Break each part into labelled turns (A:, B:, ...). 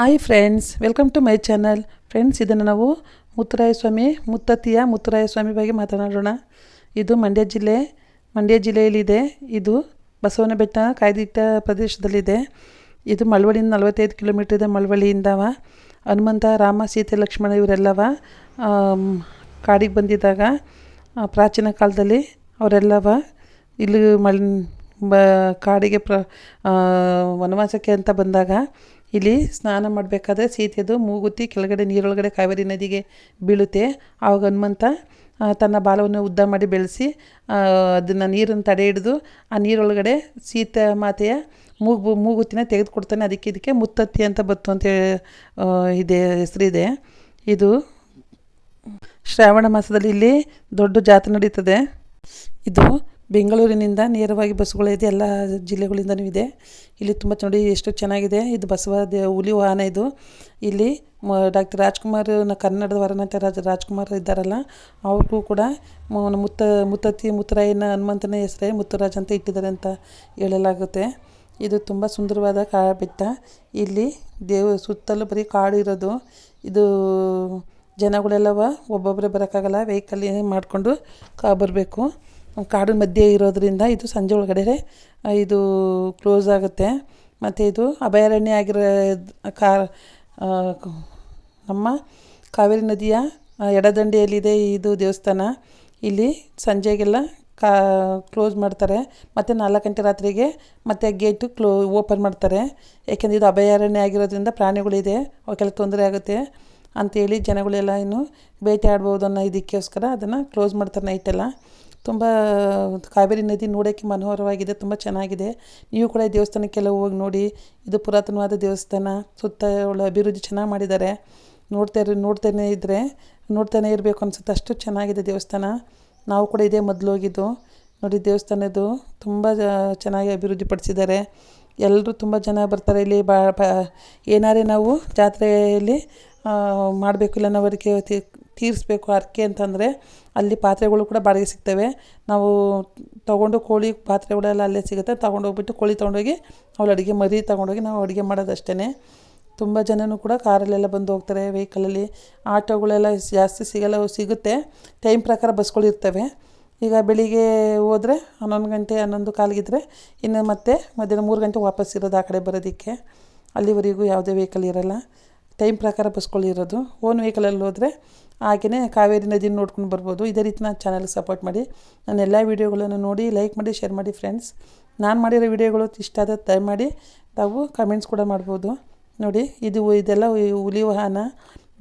A: Hi friends welcome to my channel friends ಇದನ್ನು ನಾವು ಮುತ್ತುರಾಯ ಸ್ವಾಮಿ ಮುತ್ತತ್ತಿಯ ಮುತ್ತುರಾಯ ಸ್ವಾಮಿ ಬಗ್ಗೆ ಮಾತನಾಡೋಣ. ಇದು ಮಂಡ್ಯ ಜಿಲ್ಲೆ, ಮಂಡ್ಯ ಜಿಲ್ಲೆಯಲ್ಲಿದೆ. ಇದು ಬಸವನ ಬೆಟ್ಟ, ಕಾಯ್ದಿಟ್ಟ ಪ್ರದೇಶದಲ್ಲಿದೆ. ಇದು ಮಳವಳ್ಳಿಯಿಂದ ನಲವತ್ತೈದು ಕಿಲೋಮೀಟರ್ ಇದೆ ಮಳವಳ್ಳಿಯಿಂದವ ಹನುಮಂತ, ರಾಮ, ಸೀತೆ, ಲಕ್ಷ್ಮಣ ಇವರೆಲ್ಲವ ಕಾಡಿಗೆ ಬಂದಿದ್ದಾಗ ಪ್ರಾಚೀನ ಕಾಲದಲ್ಲಿ ಅವರೆಲ್ಲವ ಇಲ್ಲಿ ಮಳ್ ಕಾಡಿಗೆ ಪ್ರ ವನವಾಸಕ್ಕೆ ಅಂತ ಬಂದಾಗ ಇಲ್ಲಿ ಸ್ನಾನ ಮಾಡಬೇಕಾದ್ರೆ ಸೀತೆದು ಮೂಗುತಿ ಕೆಳಗಡೆ ನೀರೊಳಗಡೆ ಕಾವೇರಿ ನದಿಗೆ ಬೀಳುತ್ತೆ. ಆವಾಗ ಹನುಮಂತ ತನ್ನ ಬಾಲವನ್ನು ಉದ್ದ ಮಾಡಿ ಬೆಳೆಸಿ ಅದನ್ನು ನೀರನ್ನು ತಡೆ ಹಿಡಿದು ಆ ನೀರೊಳಗಡೆ ಸೀತಾ ಮಾತೆಯ ಮೂಗು ಮೂಗುತ್ತಿನ ತೆಗೆದುಕೊಡ್ತಾನೆ. ಅದಕ್ಕೆ ಇದಕ್ಕೆ ಮುತ್ತತ್ತಿ ಅಂತ ಬತ್ತು ಅಂತ ಇದೆ, ಹೆಸರಿದೆ. ಇದು ಶ್ರಾವಣ ಮಾಸದಲ್ಲಿ ಇಲ್ಲಿ ದೊಡ್ಡ ಜಾತ್ರೆ ನಡೀತದೆ. ಇದು ಬೆಂಗಳೂರಿನಿಂದ ನೇರವಾಗಿ ಬಸ್ಗಳಿದೆ ಎಲ್ಲ ಜಿಲ್ಲೆಗಳಿಂದನೂ ಇದೆ. ಇಲ್ಲಿ ತುಂಬ ನೋಡಿ ಎಷ್ಟು ಚೆನ್ನಾಗಿದೆ. ಇದು ಬಸವ ಹುಲಿ ವಾಹನ ಇದು. ಇಲ್ಲಿ ಡಾಕ್ಟರ್ ರಾಜ್ಕುಮಾರ್ ಕನ್ನಡದ ವರನಾಟ್ಯ ರಾಜ, ರಾಜ್ಕುಮಾರ್ ಇದ್ದಾರಲ್ಲ, ಅವ್ರಿಗೂ ಕೂಡ ಮುತ್ತ, ಮುತ್ತತ್ತಿ, ಮುತ್ತರಾಯನ ಹನುಮಂತನ ಹೆಸರೇ ಮುತ್ತುರಾಜ್ ಅಂತ ಇಟ್ಟಿದ್ದಾರೆ ಅಂತ ಹೇಳಲಾಗುತ್ತೆ. ಇದು ತುಂಬ ಸುಂದರವಾದ ಕಾ, ಬೆಟ್ಟ. ಇಲ್ಲಿ ದೇವ, ಸುತ್ತಲೂ ಬರೀ ಕಾಡು ಇರೋದು. ಇದು ಜನಗಳೆಲ್ಲವ ಒಬ್ಬೊಬ್ಬರೇ ಬರೋಕ್ಕಾಗಲ್ಲ, ವೆಹಿಕಲ್ ಮಾಡಿಕೊಂಡು ಕಾ, ಬರಬೇಕು. ಕಾಡಿನ ಮಧ್ಯೆ ಇರೋದ್ರಿಂದ ಇದು ಸಂಜೆ ಒಳಗಡೆ ಇದು ಕ್ಲೋಸ್ ಆಗುತ್ತೆ. ಮತ್ತು ಇದು ಅಭಯಾರಣ್ಯ ಆಗಿರೋ ಕಾ ನಮ್ಮ ಕಾವೇರಿ ನದಿಯ ಎಡದಂಡೆಯಲ್ಲಿದೆ ಇದು ದೇವಸ್ಥಾನ. ಇಲ್ಲಿ ಸಂಜೆಗೆಲ್ಲ ಕಾ ಕ್ಲೋಸ್ ಮಾಡ್ತಾರೆ. ಮತ್ತು ನಾಲ್ಕು ಗಂಟೆ ರಾತ್ರಿಗೆ ಮತ್ತು ಗೇಟು ಕ್ಲೋ, ಓಪನ್ ಮಾಡ್ತಾರೆ. ಏಕೆಂದರೆ ಇದು ಅಭಯಾರಣ್ಯ ಆಗಿರೋದ್ರಿಂದ ಪ್ರಾಣಿಗಳಿದೆ ಅವಕ್ಕೆಲ್ಲ ತೊಂದರೆ ಆಗುತ್ತೆ ಅಂಥೇಳಿ ಜನಗಳೆಲ್ಲ ಇನ್ನು ಭೇಟಿ ಆಡ್ಬೋದು ಅನ್ನೋ ಇದಕ್ಕೋಸ್ಕರ ಅದನ್ನು ಕ್ಲೋಸ್ ಮಾಡ್ತಾರೆ ನೈಟೆಲ್ಲ ತುಂಬ ಕಾವೇರಿ ನದಿ ನೋಡೋಕ್ಕೆ ಮನೋಹರವಾಗಿದೆ, ತುಂಬ ಚೆನ್ನಾಗಿದೆ. ನೀವು ಕೂಡ ಈ ದೇವಸ್ಥಾನಕ್ಕೆಲ್ಲ ಹೋಗಿ ನೋಡಿ, ಇದು ಪುರಾತನವಾದ ದೇವಸ್ಥಾನ, ಸುತ್ತ ಒಳ್ಳೆ ಅಭಿವೃದ್ಧಿ ಚೆನ್ನಾಗಿ ಮಾಡಿದ್ದಾರೆ. ನೋಡ್ತಾ ಇರೋ ನೋಡ್ತಾನೆ ಇದ್ದರೆ ನೋಡ್ತಾನೆ ಇರಬೇಕು ಅನ್ಸುತ್ತೆ. ಅಷ್ಟು ಚೆನ್ನಾಗಿದೆ ದೇವಸ್ಥಾನ. ನಾವು ಕೂಡ ಇದೇ ಮೊದಲು ಹೋಗಿದ್ದು. ನೋಡಿ, ದೇವಸ್ಥಾನದ್ದು ತುಂಬ ಚೆನ್ನಾಗಿ ಅಭಿವೃದ್ಧಿ ಪಡಿಸಿದ್ದಾರೆ. ಎಲ್ಲರೂ ತುಂಬ ಜನ ಬರ್ತಾರೆ ಇಲ್ಲಿ, ಬಾ ಏನಾರೇ ನಾವು ಜಾತ್ರೆಯಲ್ಲಿ ಮಾಡಬೇಕು ಇಲ್ಲ ನಾವು ಅದಕ್ಕೆ ತೀರಿಸ್ಬೇಕು ಹರಕೆ ಅಂತಂದರೆ ಅಲ್ಲಿ ಪಾತ್ರೆಗಳು ಕೂಡ ಬಾಡಿಗೆ ಸಿಗ್ತವೆ. ನಾವು ತೊಗೊಂಡು ಕೋಳಿ ಪಾತ್ರೆಗಳೆಲ್ಲ ಅಲ್ಲೇ ಸಿಗುತ್ತೆ. ತೊಗೊಂಡೋಗ್ಬಿಟ್ಟು ಕೋಳಿ ತೊಗೊಂಡೋಗಿ ಅವಳು ಅಡುಗೆ ಮರಿ ತೊಗೊಂಡೋಗಿ ನಾವು ಅಡುಗೆ ಮಾಡೋದಷ್ಟೇ ತುಂಬ ಜನನೂ ಕೂಡ ಕಾರಲ್ಲೆಲ್ಲ ಬಂದು ಹೋಗ್ತಾರೆ. ವೆಹಿಕಲಲ್ಲಿ ಆಟೋಗಳೆಲ್ಲ ಜಾಸ್ತಿ ಸಿಗಲ್ಲ, ಸಿಗುತ್ತೆ. ಟೈಮ್ ಪ್ರಕಾರ ಬಸ್ಗಳಿರ್ತವೆ ಈಗ ಬೆಳಿಗ್ಗೆ ಹೋದರೆ ಹನ್ನೊಂದು ಗಂಟೆ, ಹನ್ನೊಂದು ಕಾಲಿಗಿದ್ರೆ ಇನ್ನು ಮತ್ತೆ ಮಧ್ಯಾಹ್ನ ಮೂರು ಗಂಟೆ ವಾಪಸ್ ಇರೋದು ಆ ಕಡೆ ಬರೋದಕ್ಕೆ. ಅಲ್ಲಿವರೆಗೂ ಯಾವುದೇ ವೆಹಿಕಲ್ ಇರೋಲ್ಲ. ಟೈಮ್ ಪ್ರಕಾರ ಬಸ್ಗಳಿರೋದು ಓನ್ ವೆಹಿಕಲಲ್ಲಿ ಹೋದರೆ ಹಾಗೆಯೇ ಕಾವೇರಿ ನದಿನ ನೋಡ್ಕೊಂಡು ಬರ್ಬೋದು. ಇದೇ ರೀತಿ ನಾನು ಚಾನಲ್ಗೆ ಸಪೋರ್ಟ್ ಮಾಡಿ. ನಾನು ಎಲ್ಲ ವೀಡಿಯೋಗಳನ್ನು ನೋಡಿ ಲೈಕ್ ಮಾಡಿ ಶೇರ್ ಮಾಡಿ ಫ್ರೆಂಡ್ಸ್ ನಾನು ಮಾಡಿರೋ ವೀಡಿಯೋಗಳು ಇಷ್ಟ ಆದ ದಯಮಾಡಿ ತಾವು ಕಮೆಂಟ್ಸ್ ಕೂಡ ಮಾಡ್ಬೋದು. ನೋಡಿ, ಇದು, ಇದೆಲ್ಲ ಹುಲಿ ವಾಹನ,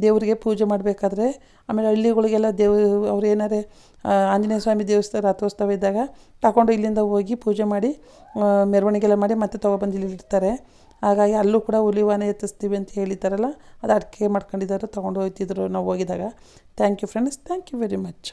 A: ದೇವರಿಗೆ ಪೂಜೆ ಮಾಡಬೇಕಾದ್ರೆ, ಆಮೇಲೆ ಹಳ್ಳಿಗಳಿಗೆಲ್ಲ ದೇವ, ಅವ್ರು ಏನಾರೇ ಆಂಜನೇಯ ಸ್ವಾಮಿ ದೇವಸ್ಥಾನ ರಥೋತ್ಸವ ಇದ್ದಾಗ ತಗೊಂಡು ಇಲ್ಲಿಂದ ಹೋಗಿ ಪೂಜೆ ಮಾಡಿ ಮೆರವಣಿಗೆಲ್ಲ ಮೆರವಣಿಗೆ ಮಾಡಿ ಮತ್ತೆ ತೊಗೊಬಂದು ಇಲ್ಲಿ ಹಾಗಾಗಿ ಅಲ್ಲೂ ಕೂಡ ಹುಲಿವಾನೆ ಎತ್ತಿಸ್ತೀವಿ ಅಂತ ಹೇಳಿದ್ದಾರಲ್ಲ, ಅದು ಅಡಿಕೆ ಮಾಡ್ಕೊಂಡಿದ್ದಾರೆ, ತೊಗೊಂಡು ಹೋಗ್ತಿದ್ರು ನಾವು ಹೋಗಿದಾಗ thank you friends thank you very much